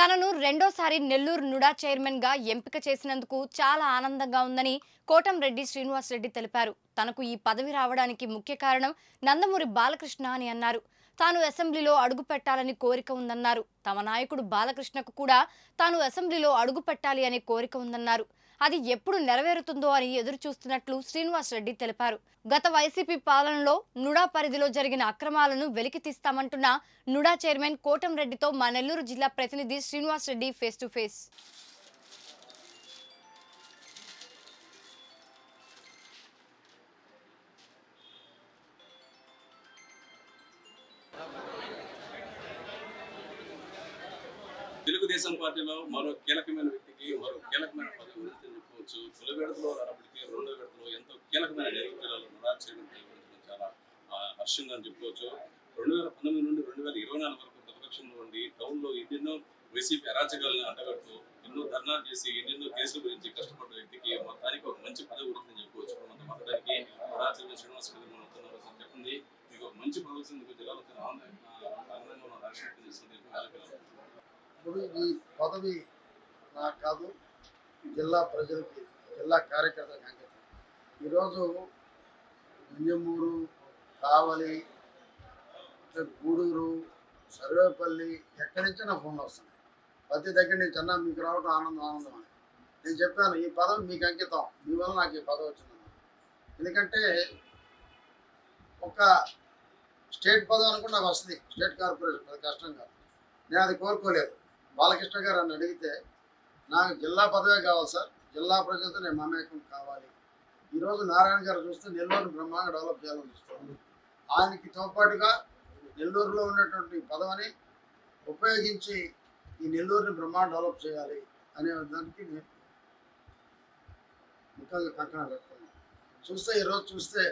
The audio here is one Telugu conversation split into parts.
తనను రెండోసారి నెల్లూరు నుడా చైర్మన్గా ఎంపిక చేసినందుకు చాలా ఆనందంగా ఉందని కోటంరెడ్డి శ్రీనివాస్ రెడ్డి తెలిపారు. తనకు ఈ పదవి రావడానికి ముఖ్య కారణం నందమూరి బాలకృష్ణ అని అన్నారు. తాను అసెంబ్లీలో అడుగు పెట్టాలని కోరిక ఉందన్నారు. తమ నాయకుడు బాలకృష్ణకు కూడా తాను అసెంబ్లీలో అడుగు పెట్టాలి అనే కోరిక ఉందన్నారు. అది ఎప్పుడు నెరవేరుతుందో అని ఎదురు చూస్తున్నట్లు శ్రీనివాస్ రెడ్డి తెలిపారు. గత వైసీపీ పాలనలో నుడా పరిధిలో జరిగిన అక్రమాలను వెలికి తీస్తామంటున్న నుడా చైర్మన్ కోటం రెడ్డితో మా నెల్లూరు జిల్లా ప్రతినిధి Srinivas Reddy face to face. Telugu Desam పార్టీలో మరో కీలకమైన వ్యక్తికి మరో కీలకమైన పదవి ఉందని చెప్పుకోవచ్చు తొలి విడతలో అన్నప్పటికీ రెండో విడతలో ఎంతో కీలకమైన నిర్వహణలు నరాచరణ చాలా హర్షంగా అని చెప్పుకోవచ్చు రెండు వేల పంతొమ్మిది నుండి రెండు వేల ఇరవై నాలుగు వరకు ప్రతిపక్షంలో ఉండి టౌన్లో ఎన్నెన్నో వైసీపీ అరాచకాలను అంటగడుతూ ఎన్నో ధర్నాలు చేసి ఎన్నెన్నో కేసుల గురించి కష్టపడ్డ వ్యక్తికి మొత్తానికి ఒక మంచి పదవి ఉంటుందని చెప్పుకోవచ్చు మనతో మాట్లాడడానికి రాజకీయ శ్రీనివాస్ రెడ్డి మనం చెప్పింది మీకు ఒక మంచి పదవి జిల్లాలో చాలా ఆనంద- ఆనందంగా ఉన్న రాష్ట్ర వ్యక్తి చేస్తుంది ఇప్పుడు ఈ పదవి నాకు కాదు జిల్లా ప్రజలకి జిల్లా కార్యకర్తలకు అంకితం ఈరోజు వింజమూరు కావలి గూడూరు సర్వేపల్లి ఎక్కడి నుంచో నా ఫోన్లు వస్తున్నాయి. ప్రతి దగ్గర నుంచి అన్నా మీకు రావడం ఆనందం ఆనందం అని. నేను చెప్పాను ఈ పదవి మీకు అంకితం. మీ వల్ల నాకు ఈ పదవి వచ్చిందన్న ఎందుకంటే ఒక స్టేట్ పదవి అనుకుంటే నాకు వస్తుంది. స్టేట్ కార్పొరేషన్ అది కష్టం కాదు. నేను అది కోరుకోలేదు. బాలకృష్ణ గారు అని అడిగితే నాకు జిల్లా పదవే కావాలి సార్ జిల్లా ప్రజలతో నేను మమేకం కావాలి. ఈరోజు నారాయణ గారు చూస్తే నెల్లూరు బ్రహ్మాండ డెవలప్ చేయాలని చూస్తున్నాను ఆయనకి తోపాటుగా నెల్లూరులో ఉన్నటువంటి పదవిని ఉపయోగించి ఈ నెల్లూరుని బ్రహ్మాండ డెవలప్ చేయాలి అనే దానికి నేను ముఖ్యంగా కంకణం పెట్టుకున్నాను చూస్తే ఈరోజు చూస్తే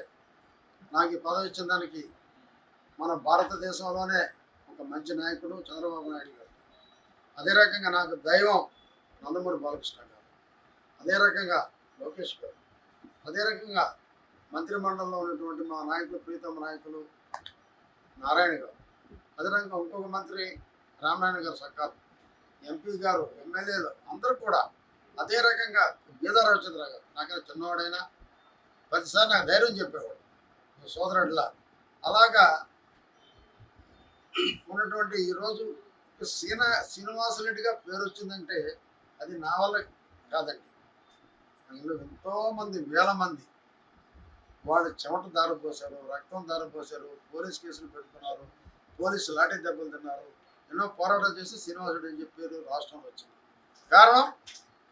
నాకు ఈ పదవి ఇచ్చిన దానికి మన భారతదేశంలోనే ఒక మంచి నాయకుడు చంద్రబాబు నాయుడు గారు. అదే రకంగా నాకు దైవం నందమూరి బాలకృష్ణ గారు అదే రకంగా లోకేష్ గారు అదే రకంగా మంత్రిమండలిలో ఉన్నటువంటి మా నాయకులు ప్రీతమ నాయకులు నారాయణ గారు అదే రకంగా ఇంకొక మంత్రి రామనారాయణ గారు సర్కారు ఎంపీ గారు ఎమ్మెల్యేలు అందరూ కూడా అదే రకంగా గీతా రవిచంద్ర గారు. నాకైనా చిన్నవాడైనా ప్రతిసారి నాకు ధైర్యం చెప్పేవాడు. సోదరుడిలా. అలాగా ఉన్నటువంటి ఈరోజు సీన శ్రీనివాసరెడ్డిగా పేరు వచ్చిందంటే అది నా వల్ల కాదండి. అందులో ఎంతోమంది వేల మంది వాళ్ళు చెమట దారిపోసారు రక్తం దారిపోసారు పోలీస్ కేసులు పెట్టుకున్నారు పోలీసు లాఠీ దెబ్బలు తిన్నారు ఎన్నో పోరాటం చేసి శ్రీనివాసుడు అని చెప్పారు రాష్ట్రంలో వచ్చింది. కారణం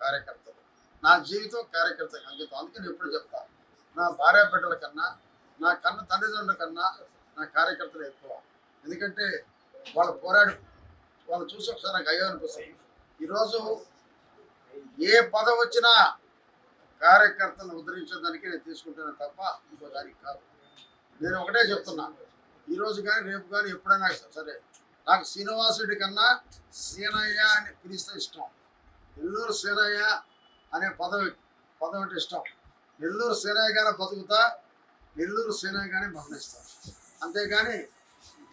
కార్యకర్తలు. నా జీవితం కార్యకర్త అంకితం. అందుకే నేను ఎప్పుడు చెప్తా నా భార్య బిడ్డల కన్నా నా కన్న తల్లిదండ్రుల కన్నా నా కార్యకర్తలు ఎక్కువ. ఎందుకంటే వాళ్ళు పోరాడు వాళ్ళు చూసి ఒకసారి నాకు అయ్యో అనిపిస్తుంది. ఈరోజు ఏ పదవి వచ్చినా కార్యకర్తలను ఉద్ధరించడానికి నేను తీసుకుంటాను తప్ప ఇంకో దానికి కాదు. నేను ఒకటే చెప్తున్నా. ఈరోజు కానీ రేపు కానీ ఎప్పుడైనా సరే నాకు శ్రీనివాసుడి కన్నా సీనయ్య అని పిలిస్తే ఇష్టం. నెల్లూరు సీనయ్య అనే పదవి పదవి అంటే ఇష్టం. నెల్లూరు సీనయ్యగానే బతుకుతా నెల్లూరు సీనయ్యగానే మరణిస్తా. అంతేగాని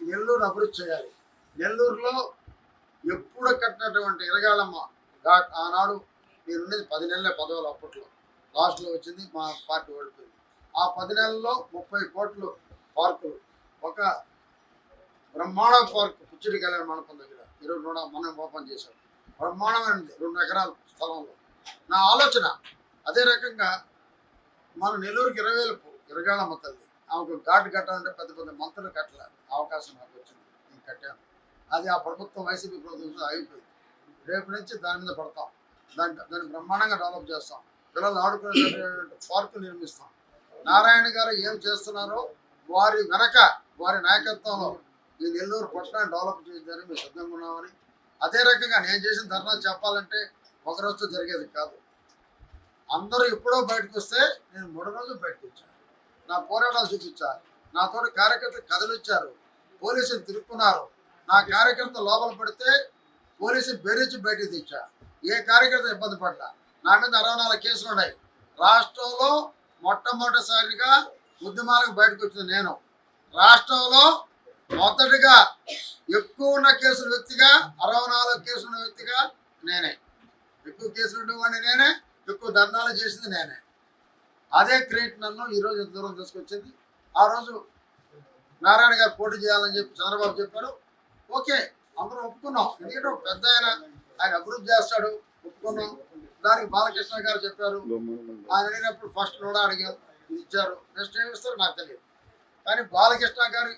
నెల్లూరు అభివృద్ధి చేయాలి. నెల్లూరులో ఎప్పుడు కట్టినటువంటి ఇరగాలమ్మ ఘాట్ ఆనాడు నేనుండేది పది నెలలే పదవులు అప్పట్లో. లాస్ట్లో వచ్చింది మా పార్టీ ఓడిపోయింది. ఆ పది నెలల్లో ముప్పై కోట్లు పార్కులు. ఒక బ్రహ్మాండ పార్క్ పుచ్చిడి కళ్యాణ మండపం దగ్గర. ఇరవై నూట మనం ఓపెన్ చేశాం. బ్రహ్మాండమైనది రెండు ఎకరాల స్థలంలో. నా ఆలోచన అదే రకంగా మన నెల్లూరుకి ఇరవై వేలు ఇరగాలమ్మ తల్లి. ఆమెకు ఘాట్ కట్టాలంటే పెద్ద పెద్ద మంత్రులు కట్టల. అవకాశం నాకు వచ్చింది. నేను కట్టాను. అది ఆ ప్రభుత్వం వైసీపీ ప్రభుత్వం అయిపోయింది రేపు నుంచి దాని మీద పడతాం. దాని దాన్ని బ్రహ్మాండంగా డెవలప్ చేస్తాం. పిల్లలు ఆడుకునే పార్కులు నిర్మిస్తాం. నారాయణ గారు ఏం చేస్తున్నారో వారి వెనక వారి నాయకత్వంలో ఈ నెల్లూరు పట్టణాన్ని డెవలప్ చేయడానికి మేము సిద్ధంగా ఉన్నామని అదే రకంగా నేను చేసిన ధర్నా చెప్పాలంటే ఒక రోజుతో జరిగేది కాదు. అందరూ ఎప్పుడో బయటకు వస్తే నేను మూడు రోజులు బయటకు వచ్చాను. నా పోరాటాలు చూపించారు. నాతో కార్యకర్తలు కదిలిచ్చారు పోలీసులు తిరుక్కున్నారు. నా కార్యకర్త లోపల పడితే పోలీసులు బెదిరించి బయటకు తెచ్చా. ఏ కార్యకర్త ఇబ్బంది పడ్డా? నా మీద అరవై నాలుగు కేసులు ఉన్నాయి. రాష్ట్రంలో మొట్టమొదటిసారిగా ఉద్యమాలకు బయటకు వచ్చింది నేను. రాష్ట్రంలో మొదటిగా ఎక్కువ ఉన్న కేసుల వ్యక్తిగా అరవై నాలుగు కేసులు ఉన్న వ్యక్తిగా నేనే. ఎక్కువ కేసులు ఉండేవాడిని నేనే ఎక్కువ దండాలు చేసింది నేనే. అదే క్రియేట్ నన్ను ఈరోజు ఇంత దూరం తీసుకొచ్చింది. ఆ రోజు నారాయణ గారు పోటీ చేయాలని చెప్పి చంద్రబాబు చెప్పారు ఓకే అందరం ఒప్పుకున్నాం. ఎందుకంటే ఒక పెద్ద ఆయన ఆయన అభివృద్ధి చేస్తాడు ఒప్పుకున్నాం. దానికి బాలకృష్ణ గారు చెప్పారు. ఆయన అడిగినప్పుడు ఫస్ట్ కూడా అడిగారు ఇచ్చారు. నెక్స్ట్ ఏమి ఇస్తారు నాకు తెలియదు. కానీ బాలకృష్ణ గారి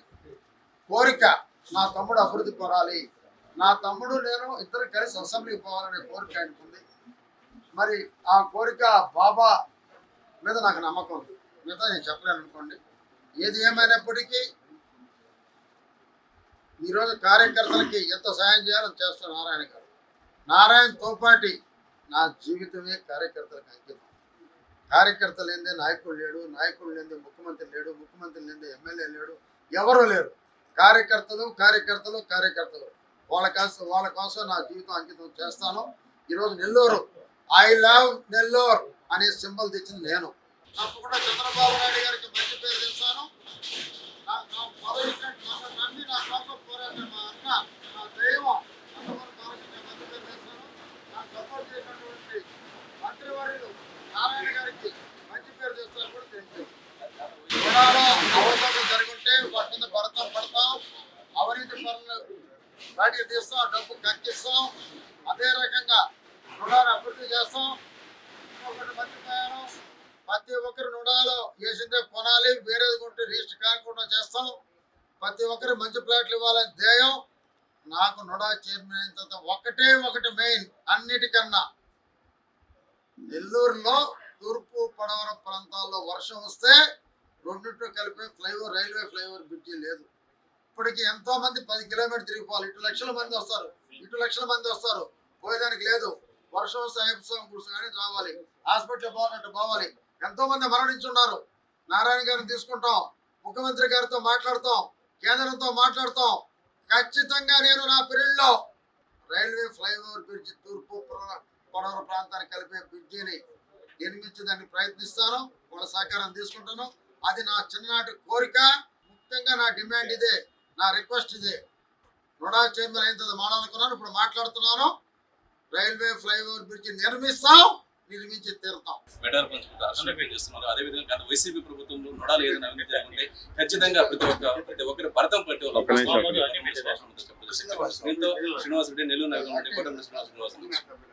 కోరిక నా తమ్ముడు అభివృద్ధి కోరాలి. నా తమ్ముడు నేను ఇద్దరు కలిసి అసెంబ్లీకి పోవాలనే కోరిక ఆయనకుంది మరి ఆ కోరిక బాబా మీద నాకు నమ్మకం ఉంది. మిగతా నేను చెప్పలేను అనుకోండి. ఏది ఏమైనప్పటికీ ఈరోజు కార్యకర్తలకి ఎంత సాయం చేయాలో చేస్తారు నారాయణ గారు. నారాయణతో పాటి నా జీవితమే కార్యకర్తలకు అంకితం. కార్యకర్త లేదే నాయకుడు లేడు నాయకుడు లేదే ముఖ్యమంత్రి లేడు ముఖ్యమంత్రి లేదే ఎమ్మెల్యే లేడు ఎవరు లేరు. కార్యకర్తలు కార్యకర్తలు కార్యకర్తలు. వాళ్ళ కోసం వాళ్ళ కోసం నా జీవితం అంకితం చేస్తాను. ఈరోజు నెల్లూరు ఐ లవ్ నెల్లూరు అనే సింబల్ తెచ్చింది నేను. తప్పకుండా చంద్రబాబు నాయుడు గారికి మంచి పేరు తెస్తాను. నా నన్ను నా మా అన్న నా దైవం మంచి పేరు నారాయణ గారికి మంచి పేరు తెస్తాను కూడా జరుగుంటే పడతాం తీస్తాం డబ్బు కక్కిస్తాం అదే రకంగా రుణాన్ని అభివృద్ధి చేస్తాం. ఒక్కరి వేసిందే కొనాలి వేరేది కొంటే రిజిస్టర్ కాకుండా చేస్తాం. ప్రతి ఒక్కరి మంచి ప్లాట్లు ఇవ్వాలని ధ్యేయం. నాకు నొడా చైర్మన్ అయిన తర్వాత ఒకటే ఒకటి మెయిన్ అన్నిటికన్నా. నెల్లూరులో తూర్పు పడవర ప్రాంతాల్లో వర్షం వస్తే రెండింటిలో కలిపే ఫ్లైఓవర్ రైల్వే ఫ్లైఓవర్ బ్రిడ్జి లేదు. ఇప్పటికి ఎంతో మంది పది కిలోమీటర్ తిరిగిపోవాలి. ఇటు లక్షల మంది వస్తారు. ఇటు లక్షల మంది వస్తారు. పోయేదానికి లేదు. వర్షం వస్తే ఐపుసం గుడిసి కానీ రావాలి. హాస్పిటల్ పోవాలంటే పోవాలి. ఎంతో మంది మరణించున్నారు. నారాయణ గారిని తీసుకుంటాం. ముఖ్యమంత్రి గారితో మాట్లాడతాం. కేంద్రంతో మాట్లాడతాం. ఖచ్చితంగా నేను నా పీరియడ్లో రైల్వే ఫ్లైఓవర్ బ్రిడ్జ్ తూర్పు ప్ర- పడమర ప్రాంతానికి కలిపే బ్రిడ్జిని నిర్మించడానికి ప్రయత్నిస్తాను. వాళ్ళ సహకారం తీసుకుంటాను. అది నా చిన్ననాటి కోరిక. ముఖ్యంగా నా డిమాండ్ ఇదే. నా రిక్వెస్ట్ ఇదే. రుణా చైర్మన్ అయిన తర్వాత మాట్లాడుకున్నాను ఇప్పుడు మాట్లాడుతున్నాను. రైల్వే ఫ్లైఓవర్ బ్రిడ్జ్ నిర్మిస్తాం. నిర్మించి తీరుతాం మెడాలు పంచుకుంటూ హర్షం వ్యక్తం చేస్తున్నారు. అదేవిధంగా గత వైసీపీ ప్రభుత్వంలో నొడాలు ఏదైనా అవినీతి జరుగుంటే ఖచ్చితంగా ప్రతి ఒక్క ప్రతి ఒక్కరి భరతం పట్టి నిమిషం. దీంతో శ్రీనివాస్ రెడ్డి నెల్లూరు నగరం శ్రీనివాస్ శ్రీనివాస్